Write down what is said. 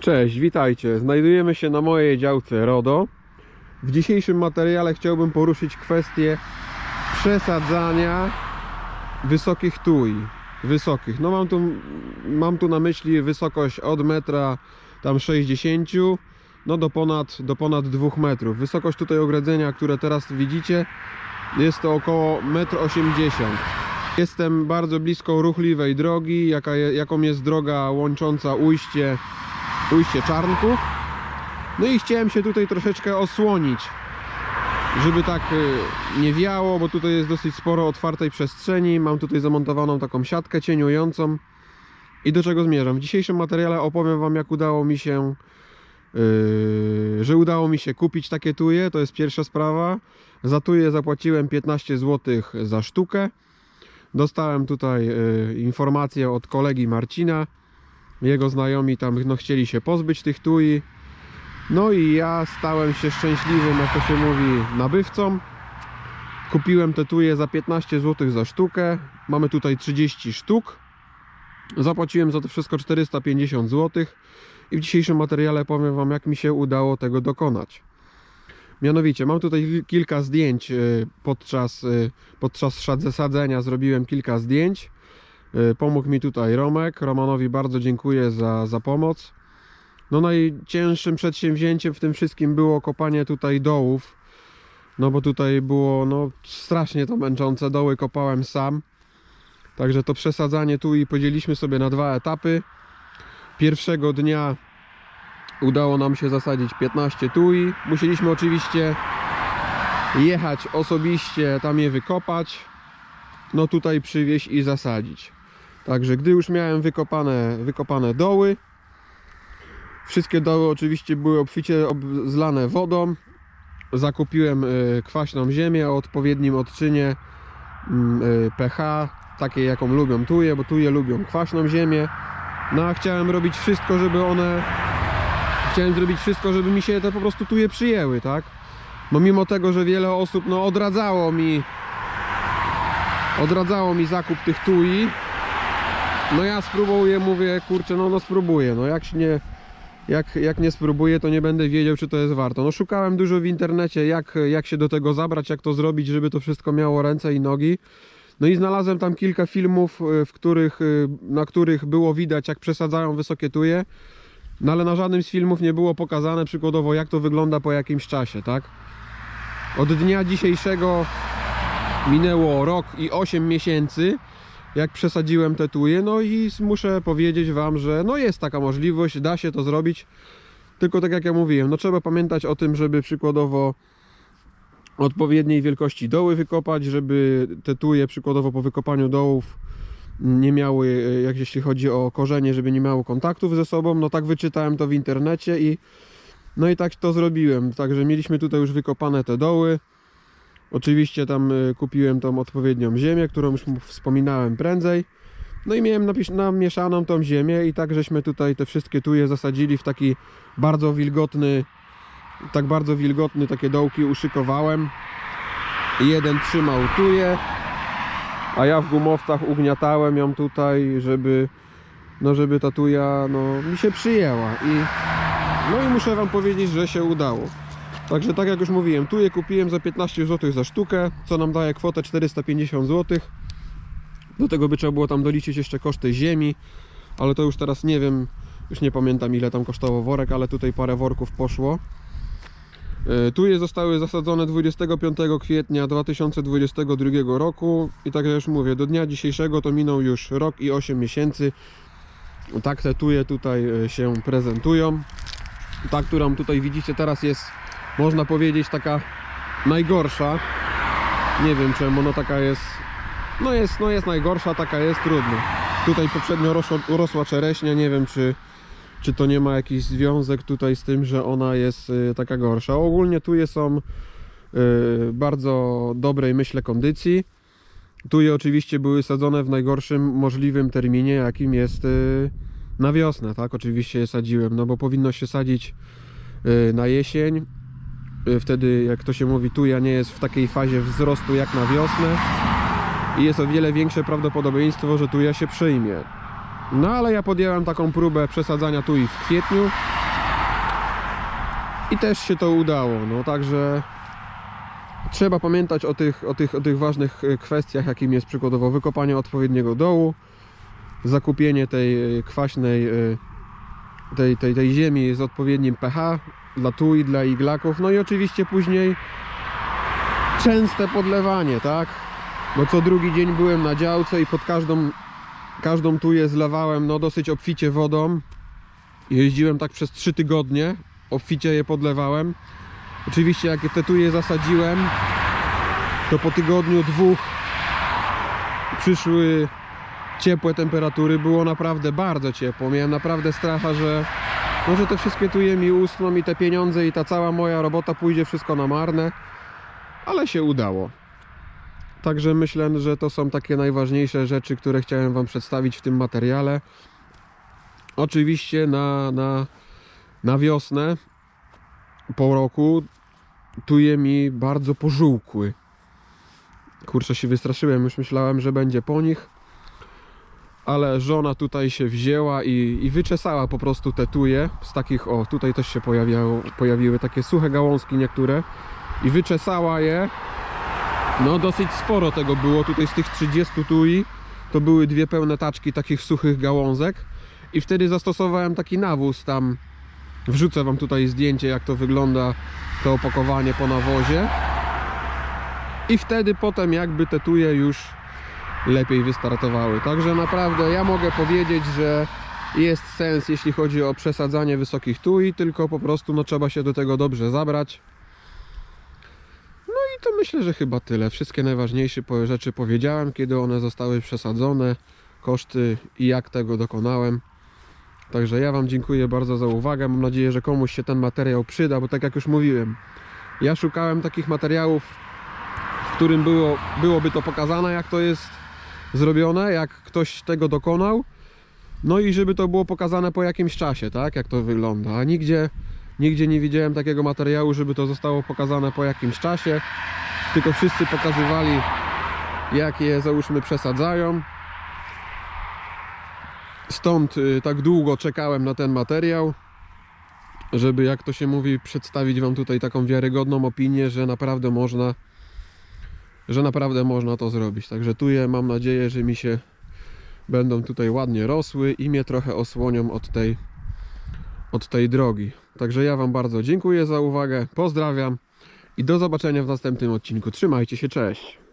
Cześć, witajcie. Znajdujemy się na mojej działce RODO. W dzisiejszym materiale chciałbym poruszyć kwestię przesadzania wysokich tui. Wysokich. No mam tu, mam tu na myśli wysokość od metra tam 60 no do ponad, do ponad 2 metrów. Wysokość tutaj ogrodzenia, które teraz widzicie jest to około 1,80 m. Jestem bardzo blisko ruchliwej drogi, jaka jaką jest droga łącząca ujście ujście Czarnków. No i chciałem się tutaj troszeczkę osłonić, żeby tak y, nie wiało, bo tutaj jest dosyć sporo otwartej przestrzeni. Mam tutaj zamontowaną taką siatkę cieniującą. I do czego zmierzam? W dzisiejszym materiale opowiem Wam, jak udało mi się, yy, że udało mi się kupić takie tuje. To jest pierwsza sprawa. Za tuje zapłaciłem 15 zł za sztukę. Dostałem tutaj yy, informację od kolegi Marcina, jego znajomi tam no, chcieli się pozbyć tych tui. No i ja stałem się szczęśliwym, jak to się mówi, nabywcą. Kupiłem te tuje za 15 zł za sztukę. Mamy tutaj 30 sztuk. Zapłaciłem za to wszystko 450 zł. I w dzisiejszym materiale powiem Wam, jak mi się udało tego dokonać. Mianowicie, mam tutaj kilka zdjęć y, podczas, y, podczas sadzenia. Zrobiłem kilka zdjęć. Y, Pomógł mi tutaj Romek. Romanowi bardzo dziękuję za, za pomoc. No najcięższym przedsięwzięciem w tym wszystkim było kopanie tutaj dołów. No bo tutaj było no strasznie to męczące. Doły kopałem sam. Także to przesadzanie tu i podzieliliśmy sobie na dwa etapy. Pierwszego dnia udało nam się zasadzić 15 tui. Musieliśmy oczywiście jechać osobiście, tam je wykopać. No tutaj przywieźć i zasadzić. Także gdy już miałem wykopane, wykopane doły, wszystkie doły oczywiście były obficie ob- zlane wodą. Zakupiłem y, kwaśną ziemię o odpowiednim odczynie mm, y, pH, takiej jaką lubią tuje, bo tuje lubią kwaśną ziemię. No a chciałem robić wszystko, żeby one chciałem zrobić wszystko, żeby mi się te po prostu tuje przyjęły, tak? Bo mimo tego, że wiele osób no odradzało mi odradzało mi zakup tych tui, no ja spróbuję, mówię, kurczę, no, no spróbuję, no jak się nie, jak, jak nie spróbuję, to nie będę wiedział, czy to jest warto. No szukałem dużo w internecie, jak, jak się do tego zabrać, jak to zrobić, żeby to wszystko miało ręce i nogi. No i znalazłem tam kilka filmów, y, w których, y, na których było widać, jak przesadzają wysokie tuje. No ale na żadnym z filmów nie było pokazane przykładowo, jak to wygląda po jakimś czasie, tak? Od dnia dzisiejszego minęło rok i 8 miesięcy jak przesadziłem te tuje, no i muszę powiedzieć Wam, że no jest taka możliwość, da się to zrobić, tylko tak jak ja mówiłem, no trzeba pamiętać o tym, żeby przykładowo odpowiedniej wielkości doły wykopać, żeby te tuje przykładowo po wykopaniu dołów nie miały, e, jak jeśli chodzi o korzenie, żeby nie miały kontaktów ze sobą, no tak wyczytałem to w internecie i no i tak to zrobiłem, także mieliśmy tutaj już wykopane te doły, Oczywiście tam y, kupiłem tą odpowiednią ziemię, którą już wspominałem prędzej. No i miałem namieszaną tą ziemię i tak żeśmy tutaj te wszystkie tuje zasadzili w taki bardzo wilgotny, tak bardzo wilgotny takie dołki uszykowałem. Jeden trzymał tuje, a ja w gumowcach ugniatałem ją tutaj, żeby no żeby ta tuja no, mi się przyjęła i no i muszę wam powiedzieć, że się udało. Także tak jak już mówiłem, tu je kupiłem za 15 zł za sztukę, co nam daje kwotę 450 zł. Do tego by trzeba było tam doliczyć jeszcze koszty ziemi, ale to już teraz nie wiem, już nie pamiętam ile tam kosztował worek, ale tutaj parę worków poszło. E, Tuje zostały zasadzone 25 kwietnia 2022 roku i tak jak już mówię, do dnia dzisiejszego to minął już rok i 8 miesięcy. Tak te tuje tutaj e, się prezentują. Ta, którą tutaj widzicie teraz jest można powiedzieć taka najgorsza. Nie wiem czemu, no taka jest. No jest, no jest najgorsza, taka jest trudno. Tutaj poprzednio rosła, rosła czereśnia, nie wiem czy, czy to nie ma jakiś związek tutaj z tym, że ona jest y, taka gorsza. Ogólnie tuje są y, bardzo dobrej myślę kondycji. Tuje oczywiście były sadzone w najgorszym możliwym terminie, jakim jest y, na wiosnę, tak? Oczywiście je sadziłem, no bo powinno się sadzić na jesień, wtedy jak to się mówi tuja nie jest w takiej fazie wzrostu jak na wiosnę i jest o wiele większe prawdopodobieństwo, że tuja się przyjmie. No ale ja podjęłem taką próbę przesadzania tu i w kwietniu. I też się to udało. No także trzeba pamiętać o tych, o tych, o tych ważnych e, kwestiach, jakim jest przykładowo wykopanie odpowiedniego dołu, zakupienie tej e, kwaśnej tej, tej, tej ziemi z odpowiednim pH dla tui, dla iglaków, no i oczywiście później częste podlewanie, tak? Bo co drugi dzień byłem na działce i pod każdą, każdą tuję zlewałem no dosyć obficie wodą. Jeździłem tak przez 3 tygodnie, obficie je podlewałem. Oczywiście jak te tuje zasadziłem, to po tygodniu, dwóch przyszły ciepłe temperatury, było naprawdę bardzo ciepło. Miałem naprawdę stracha, że może te wszystkie tuje mi usną i te pieniądze i ta cała moja robota pójdzie wszystko na marne, ale się udało. Także myślę, że to są takie najważniejsze rzeczy, które chciałem Wam przedstawić w tym materiale. Oczywiście na, na, na wiosnę po roku tuje mi bardzo pożółkły. Kurczę się wystraszyłem, już myślałem, że będzie po nich ale żona tutaj się wzięła i, i wyczesała po prostu te tuje. Z takich, o tutaj też się pojawiało, pojawiły takie suche gałązki niektóre. I wyczesała je. No dosyć sporo tego było, tutaj z tych 30 tui to były dwie pełne taczki takich suchych gałązek. I wtedy zastosowałem taki nawóz tam. Wrzucę wam tutaj zdjęcie jak to wygląda to opakowanie po nawozie. I wtedy potem jakby te tuje już lepiej wystartowały. Także naprawdę ja mogę powiedzieć, że jest sens jeśli chodzi o przesadzanie wysokich tui, tylko po prostu no, trzeba się do tego dobrze zabrać. No i to myślę, że chyba tyle. Wszystkie najważniejsze rzeczy powiedziałem, kiedy one zostały przesadzone, koszty i jak tego dokonałem. Także ja Wam dziękuję bardzo za uwagę. Mam nadzieję, że komuś się ten materiał przyda, bo tak jak już mówiłem, ja szukałem takich materiałów, w którym było, byłoby to pokazane, jak to jest zrobione, jak ktoś tego dokonał. No i żeby to było pokazane po jakimś czasie, tak? Jak to wygląda. A nigdzie, nigdzie nie widziałem takiego materiału, żeby to zostało pokazane po jakimś czasie. Tylko wszyscy pokazywali, jak je załóżmy przesadzają. Stąd y, tak długo czekałem na ten materiał, żeby jak to się mówi, przedstawić Wam tutaj taką wiarygodną opinię, że naprawdę można że naprawdę można to zrobić. Także tu je mam nadzieję, że mi się będą tutaj ładnie rosły i mnie trochę osłonią od tej, od tej drogi. Także ja Wam bardzo dziękuję za uwagę, pozdrawiam i do zobaczenia w następnym odcinku. Trzymajcie się, cześć!